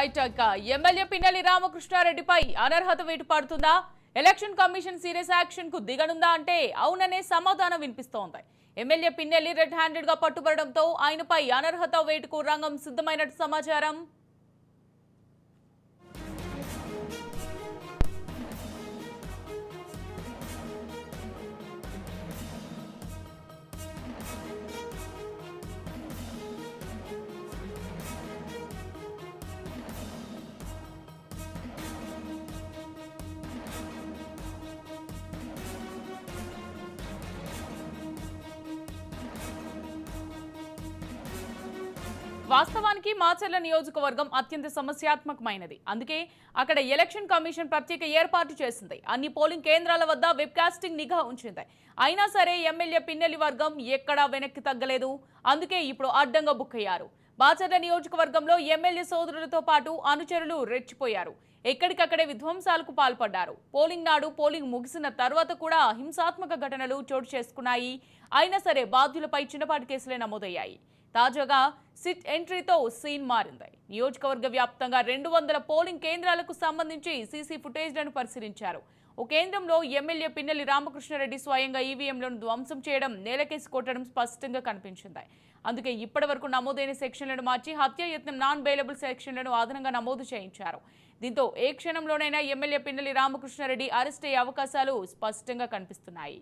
Right అక్క MLA Pinnelli రామకృష్ణారెడ్డిపై అనర్హత వేటు పడుతుందా ఎలక్షన్ కమిషన్ సీరియస్ యాక్షన్కు దిగనుందా అంటే అవుననే సమాధానం వినిపిస్తోంది. ఎమ్మెల్యే పిన్నెల్లి రెడ్ హ్యాండెడ్గా పట్టుబడడంతో ఆయనపై అనర్హత వేటుకు రంగం సిద్ధమైనట్టు సమాచారం. వాస్తవానికి మాచర్ల నియోజకవర్గం అత్యంత సమస్యాత్మకమైనది. అందుకే అక్కడ ఎలక్షన్ కమిషన్ ప్రత్యేక ఏర్పాటు చేసింది. అన్ని పోలింగ్ కేంద్రాల వద్ద వెబ్కాస్టింగ్ నిఘా ఉంచింది. అయినా సరే ఎమ్మెల్యే పిన్నెలి వర్గం ఎక్కడా వెనక్కి తగ్గలేదు. అందుకే ఇప్పుడు అడ్డంగా బుక్ అయ్యారు. బాచర్ల నియోజకవర్గంలో ఎమ్మెల్యే సోదరులతో పాటు అనుచరులు రెచ్చిపోయారు. ఎక్కడికక్కడే విధ్వంసాలకు పాల్పడ్డారు. పోలింగ్ నాడు పోలింగ్ ముగిసిన తర్వాత కూడా హింసాత్మక ఘటనలు చోటు చేసుకున్నాయి. అయినా సరే బాధ్యులపై చిన్నపాటి కేసులే నమోదయ్యాయి. తాజాగా సిట్ ఎంట్రీతో సీన్ మారింది. నియోజకవర్గ వ్యాప్తంగా రెండు వందల పోలింగ్ కేంద్రాలకు సంబంధించి సీసీ ఫుటేజ్లను పరిశీలించారు. ఓ కేంద్రంలో ఎమ్మెల్యే పిన్నెల్లి రామకృష్ణారెడ్డి స్వయంగా ఈవీఎంలను ధ్వంసం చేయడం నేలకేసి కొట్టడం స్పష్టంగా కనిపించింది. అందుకే ఇప్పటి వరకు నమోదైన సెక్షన్లను మార్చి హత్యాయత్నం నాన్ బెయిలబుల్ సెక్షన్లను అదనంగా నమోదు చేయించారు. దీంతో ఏ క్షణంలోనైనా ఎమ్మెల్యే పిన్నెల్లి రామకృష్ణారెడ్డి అరెస్ట్ అయ్యే అవకాశాలు స్పష్టంగా కనిపిస్తున్నాయి.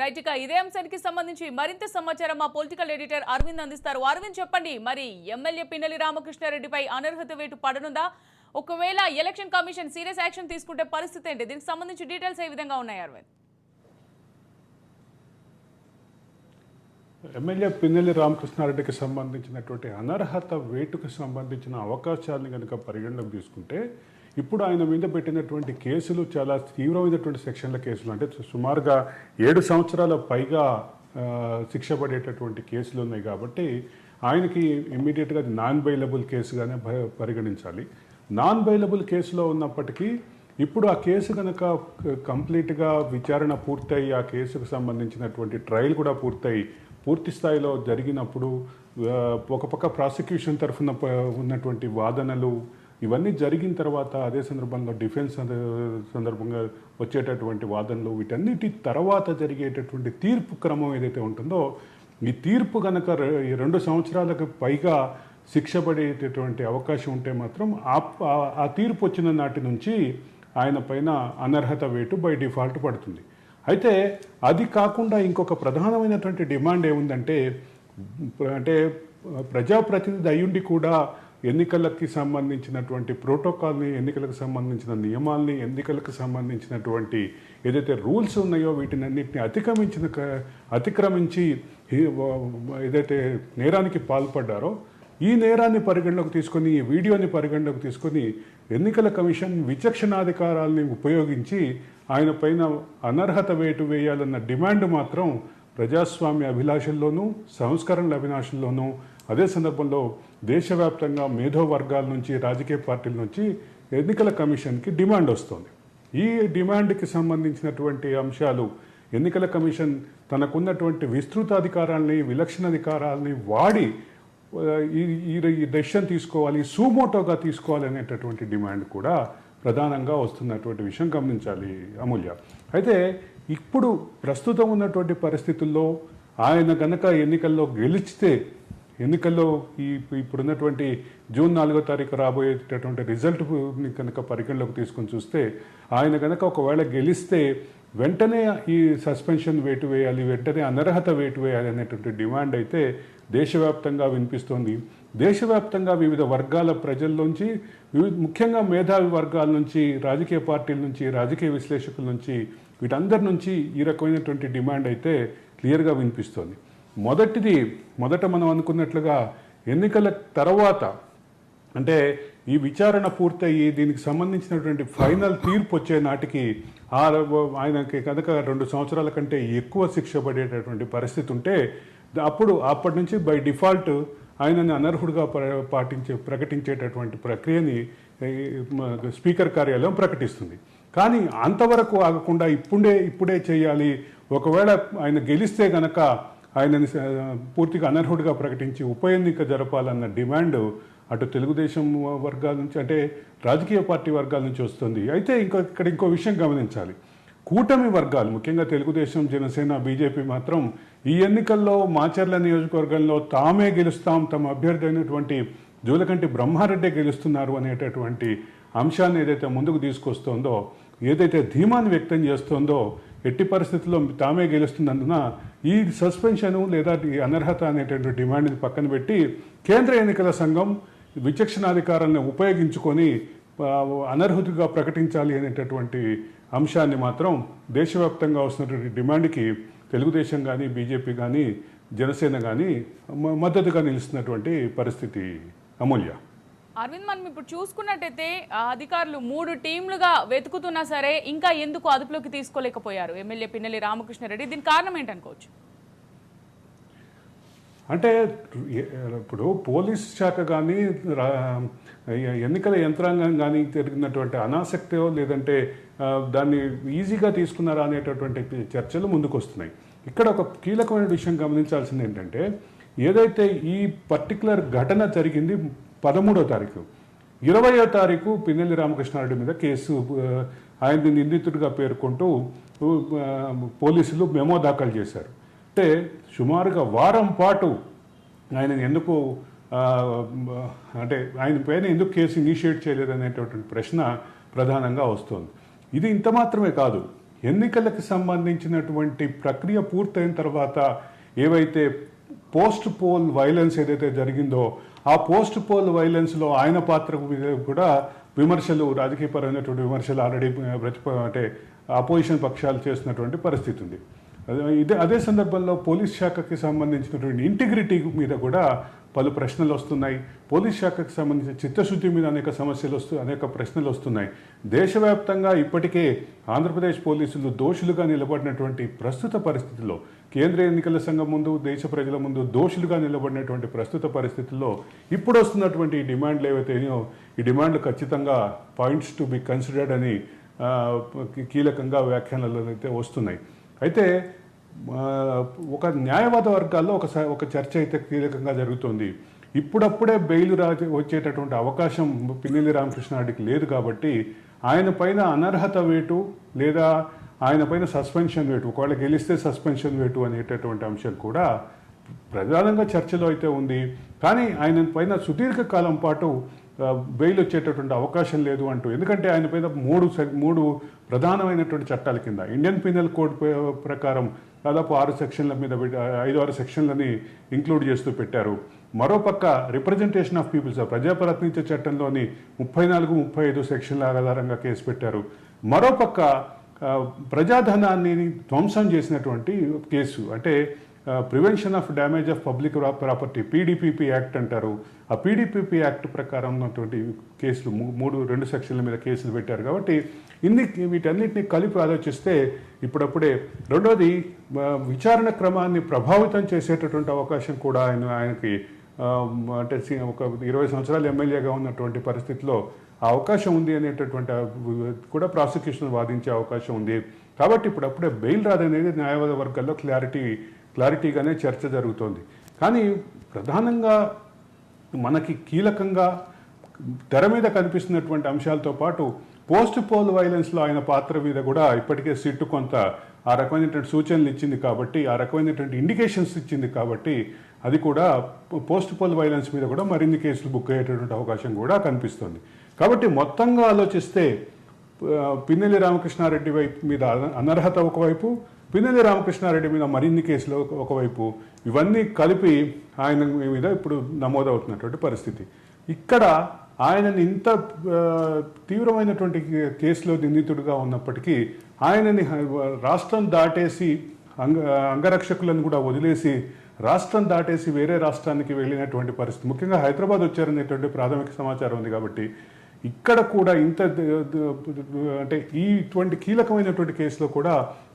రైట్ ఇక ఇదే అంశానికి సంబంధించి మరింత సమాచారం మా పొలిటికల్ ఎడిటర్ అరవింద్ అందిస్తారు. అరవింద్ చెప్పండి. మరి ఎమ్మెల్యే పిన్నలి రామకృష్ణారెడ్డిపై అనర్హత వేటు పడనుందా? ఒకవేళ ఎలక్షన్ కమిషన్ సీరియస్ యాక్షన్ తీసుకుంటే పరిస్థితి ఏంటి? దీనికి సంబంధించి డీటెయిల్స్ ఏ విధంగా ఉన్నాయి అరవింద్? ఎమ్మెల్యే పిన్నెల్లి రామకృష్ణారెడ్డికి సంబంధించినటువంటి అనర్హత వేటుకు సంబంధించిన అవకాశాలను కనుక పరిగణలోకి తీసుకుంటే ఇప్పుడు ఆయన మీద పెట్టినటువంటి కేసులు చాలా తీవ్రమైనటువంటి సెక్షన్ల కేసులు. అంటే సుమారుగా ఏడు సంవత్సరాల పైగా శిక్ష పడేటటువంటి కేసులు ఉన్నాయి కాబట్టి ఆయనకి ఇమ్మీడియట్గా అది నాన్ బైలబుల్ కేసుగానే పరిగణించాలి. నాన్ బైలబుల్ కేసులో ఉన్నప్పటికీ ఇప్పుడు ఆ కేసు కనుక కంప్లీట్గా విచారణ పూర్తయి ఆ కేసుకు సంబంధించినటువంటి ట్రయల్ కూడా పూర్తయి పూర్తి స్థాయిలో జరిగినప్పుడు ఒక పక్క ప్రాసిక్యూషన్ తరఫున ప- ఉన్నటువంటి వాదనలు ఇవన్నీ జరిగిన తర్వాత అదే సందర్భంలో డిఫెన్స్ సందర్భంగా వచ్చేటటువంటి వాదనలు వీటన్నిటి తర్వాత జరిగేటటువంటి తీర్పు క్రమం ఏదైతే ఉంటుందో ఈ తీర్పు కనుక ఈ రెండు సంవత్సరాలకు పైగా శిక్ష పడేటటువంటి అవకాశం ఉంటే మాత్రం ఆ ఆ తీర్పు వచ్చిన నాటి నుంచి ఆయన పైన అనర్హత వేటు బై డిఫాల్ట్ పడుతుంది. అయితే అది కాకుండా ఇంకొక ప్రధానమైనటువంటి డిమాండ్ ఏముందంటే అంటే ప్రజాప్రతినిధి అయ్యుండి కూడా ఎన్నికలకి సంబంధించినటువంటి ప్రోటోకాల్ని ఎన్నికలకు సంబంధించిన నియమాల్ని ఎన్నికలకు సంబంధించినటువంటి ఏదైతే రూల్స్ ఉన్నాయో వీటినన్నింటిని అతిక్రమించిన క- అతిక్రమించి ఏదైతే నేరానికి పాల్పడ్డారో ఈ నేరాన్ని పరిగణలోకి తీసుకొని ఈ వీడియోని పరిగణలోకి తీసుకొని ఎన్నికల కమిషన్ విచక్షణాధికారాల్ని ఉపయోగించి ఆయన పైన అనర్హత వేటు వేయాలన్న డిమాండ్ మాత్రం ప్రజాస్వామ్య అభిలాషల్లోనూ సంస్కరణల అభిలాషల్లోనూ అదే సందర్భంలో దేశవ్యాప్తంగా మేధో వర్గాల నుంచి రాజకీయ పార్టీల నుంచి ఎన్నికల కమిషన్కి డిమాండ్ వస్తుంది. ఈ డిమాండ్కి సంబంధించినటువంటి అంశాలు ఎన్నికల కమిషన్ తనకున్నటువంటి విస్తృత అధికారాల్ని విలక్షణ అధికారాలని వాడి ఈ ఈ ఈ డెసిషన్ తీసుకోవాలి సూమోటోగా తీసుకోవాలి అనేటటువంటి డిమాండ్ కూడా ప్రధానంగా వస్తున్నటువంటి విషయం గమనించాలి అమూల్య. అయితే ఇప్పుడు ప్రస్తుతం ఉన్నటువంటి పరిస్థితుల్లో ఆయన గనక ఎన్నికల్లో గెలిచితే ఎన్నికల్లో ఈ ఇప్పుడున్నటువంటి జూన్ నాలుగో తారీఖు రాబోయేటటువంటి రిజల్ట్ కనుక పరిగణలోకి తీసుకొని చూస్తే ఆయన కనుక ఒకవేళ గెలిస్తే వెంటనే ఈ సస్పెన్షన్ వేటు వేయాలి వెంటనే అనర్హత వేటు వేయాలి అనేటువంటి డిమాండ్ అయితే దేశవ్యాప్తంగా వినిపిస్తోంది. దేశవ్యాప్తంగా వివిధ వర్గాల ప్రజల్లోంచి వివిధ ముఖ్యంగా మేధావి వర్గాల నుంచి రాజకీయ పార్టీల నుంచి రాజకీయ విశ్లేషకుల నుంచి వీటందరి నుంచి ఈ రకమైనటువంటి డిమాండ్ అయితే క్లియర్గా వినిపిస్తోంది. మొదటిది మొదట మనం అనుకున్నట్లుగా ఎన్నికల తర్వాత అంటే ఈ విచారణ పూర్తయి దీనికి సంబంధించినటువంటి ఫైనల్ తీర్పు వచ్చే నాటికి ఆ ఆయనకి కనుక రెండు సంవత్సరాల కంటే ఎక్కువ శిక్ష పడేటటువంటి పరిస్థితి ఉంటే అప్పుడు అప్పటి నుంచి బై డిఫాల్ట్ ఆయనని అనర్హుడుగా పాటించే ప్రకటించేటటువంటి ప్రక్రియని స్పీకర్ కార్యాలయం ప్రకటిస్తుంది. కానీ అంతవరకు ఆగకుండా ఇప్పుడే ఇప్పుడే చేయాలి. ఒకవేళ ఆయన గెలిస్తే గనక ఆయనని పూర్తిగా అనర్హుడిగా ప్రకటించి ఉప ఎన్నిక జరపాలన్న డిమాండ్ అటు తెలుగుదేశం వర్గాల నుంచి అంటే రాజకీయ పార్టీ వర్గాల నుంచి వస్తుంది. అయితే ఇంకో ఇక్కడ ఇంకో విషయం గమనించాలి. కూటమి వర్గాలు ముఖ్యంగా తెలుగుదేశం జనసేన బీజేపీ మాత్రం ఈ ఎన్నికల్లో మాచర్ల నియోజకవర్గంలో తామే గెలుస్తాం తమ అభ్యర్థి అయినటువంటి జూలకంటి బ్రహ్మారెడ్డి గెలుస్తున్నారు అనేటటువంటి అంశాన్ని ఏదైతే ముందుకు తీసుకొస్తోందో ఏదైతే ధీమాన్ని వ్యక్తం చేస్తోందో ఎట్టి పరిస్థితుల్లో తామే గెలుస్తున్నందున ఈ సస్పెన్షను లేదా ఈ అనర్హత అనేటువంటి డిమాండ్ని పక్కన పెట్టి కేంద్ర ఎన్నికల సంఘం విచక్షణాధికారాన్ని ఉపయోగించుకొని అనర్హుతిగా ప్రకటించాలి అనేటటువంటి అంశాన్ని మాత్రం దేశవ్యాప్తంగా వస్తున్నటువంటి డిమాండ్కి తెలుగుదేశం కానీ బీజేపీ కానీ జనసేన కానీ మ- మద్దతుగా నిలుస్తున్నటువంటి పరిస్థితి అమూల్య. అరవింద్ మనం ఇప్పుడు చూసుకున్నట్టయితే అధికారులు మూడు టీంలుగా వెతుకుతున్నా సరే ఇంకా ఎందుకు అదుపులోకి తీసుకోలేకపోయారు? ఎమ్మెల్యే పిన్నెల్లి రామకృష్ణారెడ్డి దీనికి కారణం ఏంటనుకోవచ్చు? అంటే ఇప్పుడు పోలీస్ శాఖ కానీ ఎన్నికల యంత్రాంగం కానీ జరిగినటువంటి అనాసక్తియో లేదంటే దాన్ని ఈజీగా తీసుకున్నారా అనేటటువంటి చర్చలు ముందుకు వస్తున్నాయి ఇక్కడ ఒక కీలకమైన విషయం గమనించాల్సింది ఏంటంటే ఏదైతే ఈ పర్టికులర్ ఘటన జరిగింది పదమూడో తారీఖు. ఇరవయో తారీఖు పిన్నెల్లి రామకృష్ణారెడ్డి మీద కేసు ఆయన్ని నిందితుడిగా పేర్కొంటూ పోలీసులు మెమో దాఖలు చేశారు. అంటే సుమారుగా వారం పాటు ఆయన ఎందుకు అంటే ఆయన పైన ఎందుకు కేసు ఇనిషియేట్ చేయలేదు అనేటటువంటి ప్రశ్న ప్రధానంగా వస్తుంది. ఇది ఇంత మాత్రమే కాదు. ఎన్నికలకు సంబంధించినటువంటి ప్రక్రియ పూర్తయిన తర్వాత ఏవైతే పోస్ట్ పోల్ వైలెన్స్ ఏదైతే జరిగిందో ఆ పోస్ట్ పోల్ వైలెన్స్లో ఆయన పాత్ర కూడా విమర్శలు రాజకీయపరమైనటువంటి విమర్శలు ఆల్రెడీ ప్రతిప అంటే అపోజిషన్ పక్షాలు చేస్తున్నటువంటి పరిస్థితి ఉంది. అదే- ఇదే అదే సందర్భంలో పోలీస్ శాఖకి సంబంధించినటువంటి ఇంటిగ్రిటీ మీద కూడా పలు ప్రశ్నలు వస్తున్నాయి. పోలీస్ శాఖకు సంబంధించిన చిత్తశుద్ధి మీద అనేక సమస్యలు వస్తూ అనేక ప్రశ్నలు వస్తున్నాయి. దేశవ్యాప్తంగా ఇప్పటికే ఆంధ్రప్రదేశ్ పోలీసులు దోషులుగా నిలబడినటువంటి ప్రస్తుత పరిస్థితుల్లో కేంద్ర ఎన్నికల సంఘం ముందు దేశ ప్రజల ముందు దోషులుగా నిలబడినటువంటి ప్రస్తుత పరిస్థితుల్లో ఇప్పుడు వస్తున్నటువంటి ఈ డిమాండ్లు ఏవైతేనో ఈ డిమాండ్లు ఖచ్చితంగా పాయింట్స్ టు బి కన్సిడర్డ్ అని కీలకంగా వ్యాఖ్యానాలు అయితే వస్తున్నాయి. అయితే ఒక న్యాయవాద వర్గాల్లో ఒక స- ఒక చర్చ అయితే కీలకంగా జరుగుతోంది. ఇప్పుడప్పుడే బెయిల్ రా వచ్చేటటువంటి అవకాశం పిన్నెల్లి రామకృష్ణారెడ్డికి లేదు కాబట్టి ఆయన పైన అనర్హత వేటు లేదా ఆయన పైన సస్పెన్షన్ వేటు ఒకవేళ గెలిస్తే సస్పెన్షన్ వేటు అనేటటువంటి అంశం కూడా ప్రధానంగా చర్చలో అయితే ఉంది. కానీ ఆయన పైన సుదీర్ఘకాలం పాటు బెయిల్ వచ్చేటటువంటి అవకాశం లేదు అంటూ ఎందుకంటే ఆయన పైన మూడు మూడు ప్రధానమైనటువంటి చట్టాల కింద. ఇండియన్ పీనల్ కోడ్ ప్రకారం దాదాపు ఆరు సెక్షన్ల మీద పెట్టి- ఐదు ఆరు సెక్షన్లని ఇంక్లూడ్ చేస్తూ పెట్టారు. మరోపక్క రిప్రజెంటేషన్ ఆఫ్ పీపుల్స్ ప్రజాప్రతినిధి చట్టంలోని ముప్పై నాలుగు ముప్పై ఐదు సెక్షన్ల ఆధారంగా కేసు పెట్టారు. మరోపక్క ప్రజాధనాన్ని ధ్వంసం చేసినటువంటి కేసు అంటే prevention of damage of public property PDPP act అంటారు. ఆ పీడీపీపీ యాక్ట్ ప్రకారం ఉన్నటువంటి కేసులు మూడు రెండు సెక్షన్ల మీద కేసులు పెట్టారు కాబట్టి ఇన్ని వీటన్నిటిని కలిపి ఆలోచిస్తే ఇప్పుడప్పుడే రెండోది విచారణ క్రమాన్ని ప్రభావితం చేసేటటువంటి అవకాశం కూడా ఆయన ఆయనకి అంటే ఒక ఇరవై సంవత్సరాలు ఎమ్మెల్యేగా ఉన్నటువంటి పరిస్థితిలో ఆ అవకాశం ఉంది అనేటటువంటి కూడా ప్రాసిక్యూషన్ వాదించే అవకాశం ఉంది. కాబట్టి ఇప్పుడప్పుడే బెయిల్ రాదనేది న్యాయవాద వర్గాల్లో క్లారిటీ క్లారిటీగానే చర్చ జరుగుతోంది. కానీ ప్రధానంగా మనకి కీలకంగా తెర మీద కనిపిస్తున్నటువంటి అంశాలతో పాటు పోస్ట్ పోల్ వైలెన్స్లో ఆయన పాత్ర మీద కూడా ఇప్పటికే సిట్టు కొంత ఆ రకమైనటువంటి సూచనలు ఇచ్చింది కాబట్టి ఆ రకమైనటువంటి ఇండికేషన్స్ ఇచ్చింది కాబట్టి అది కూడా పోస్ట్ పోల్ వైలెన్స్ మీద కూడా మరిన్ని కేసులు బుక్ అయ్యేటటువంటి అవకాశం కూడా కనిపిస్తుంది. కాబట్టి మొత్తంగా ఆలోచిస్తే పిన్నెల్లి రామకృష్ణారెడ్డి వైపు మీద అనర్హత ఒకవైపు పిన్నెల్లి రామకృష్ణారెడ్డి మీద మరిన్ని కేసులు ఒక- ఒకవైపు ఇవన్నీ కలిపి ఆయన మీద ఇప్పుడు నమోదవుతున్నటువంటి పరిస్థితి. ఇక్కడ ఆయనని ఇంత తీవ్రమైనటువంటి కేసులో నిందితుడిగా ఉన్నప్పటికీ ఆయనని రాష్ట్రం దాటేసి అంగ అంగరక్షకులను కూడా వదిలేసి రాష్ట్రం దాటేసి వేరే రాష్ట్రానికి వెళ్ళినటువంటి పరిస్థితి. ముఖ్యంగా హైదరాబాద్ వచ్చారనేటువంటి ప్రాథమిక సమాచారం ఉంది కాబట్టి ఇక్కడ కూడా ఇంత అంటే ఈ ఇటువంటి కీలకమైనటువంటి కేసులో కూడా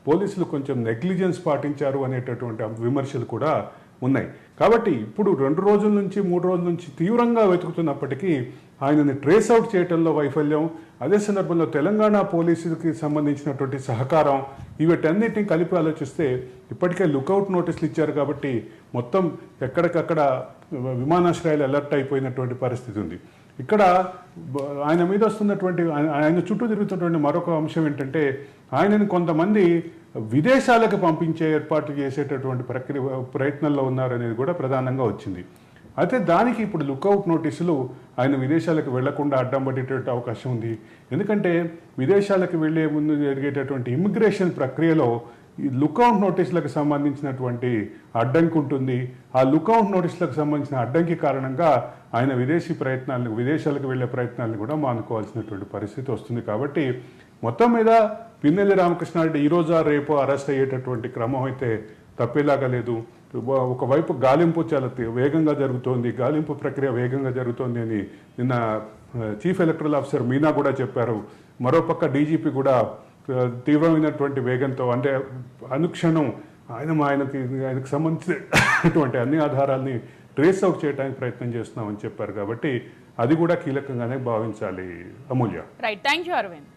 పోలీసులు కొంచెం నెగ్లిజెన్స్ పాటించారు అనేటటువంటి విమర్శలు కూడా ఉన్నాయి. కాబట్టి ఇప్పుడు రెండు రోజుల నుంచి మూడు రోజుల నుంచి తీవ్రంగా వెతుకుతున్నప్పటికీ ఆయనని ట్రేస్ అవుట్ చేయడంలో వైఫల్యం అదే సందర్భంలో తెలంగాణ పోలీసులకి సంబంధించినటువంటి సహకారం వీటన్నిటిని కలిపి ఆలోచిస్తే ఇప్పటికే లుకౌట్ నోటీసులు ఇచ్చారు కాబట్టి మొత్తం ఎక్కడికక్కడ విమానాశ్రయాలు అలర్ట్ అయిపోయినటువంటి పరిస్థితి ఉంది. ఇక్కడ ఆయన మీద వస్తున్నటువంటి ఆయన చుట్టూ తిరుగుతున్నటువంటి మరొక అంశం ఏంటంటే ఆయనని కొంతమంది విదేశాలకు పంపించే ఏర్పాటు చేసేటటువంటి ప్రక్రియ ప్రయత్నంలో ఉన్నారనేది కూడా ప్రధానంగా వచ్చింది. అయితే దానికి ఇప్పుడు లుక్అవుట్ నోటీసులు ఆయన విదేశాలకు వెళ్ళకుండా అడ్డం పడేటటువంటి అవకాశం ఉంది. ఎందుకంటే విదేశాలకు వెళ్ళే ముందు జరిగేటటువంటి ఇమిగ్రేషన్ ప్రక్రియలో ఈ లుక్అవుట్ నోటీసులకు సంబంధించినటువంటి అడ్డంకి ఉంటుంది. ఆ లుక్అవుట్ నోటీసులకు సంబంధించిన అడ్డంకి కారణంగా ఆయన విదేశీ ప్రయత్నాలను విదేశాలకు వెళ్ళే ప్రయత్నాలను కూడా మానుకోవాల్సినటువంటి పరిస్థితి వస్తుంది. కాబట్టి మొత్తం మీద పిన్నెల్లి రామకృష్ణారెడ్డి ఈ రోజా రేపు అరెస్ట్ అయ్యేటటువంటి క్రమం అయితే తప్పేలాగా లేదు. ఒక- ఒకవైపు గాలింపు చాలా వేగంగా జరుగుతోంది గాలింపు ప్రక్రియ వేగంగా జరుగుతోంది అని నిన్న చీఫ్ ఎలక్టరల్ ఆఫీసర్ మీనా కూడా చెప్పారు. మరోపక్క డీజీపీ కూడా తీవ్రమైనటువంటి వేగంతో అంటే అనుక్షణం ఆయన ఆయనకి ఆయనకు సంబంధించినటువంటి అన్ని ఆధారాల్ని ట్రేస్ అవుట్ చేయడానికి ప్రయత్నం చేస్తున్నామని చెప్పారు కాబట్టి అది కూడా కీలకంగానే భావించాలి. Amulya. Right thank you Aravind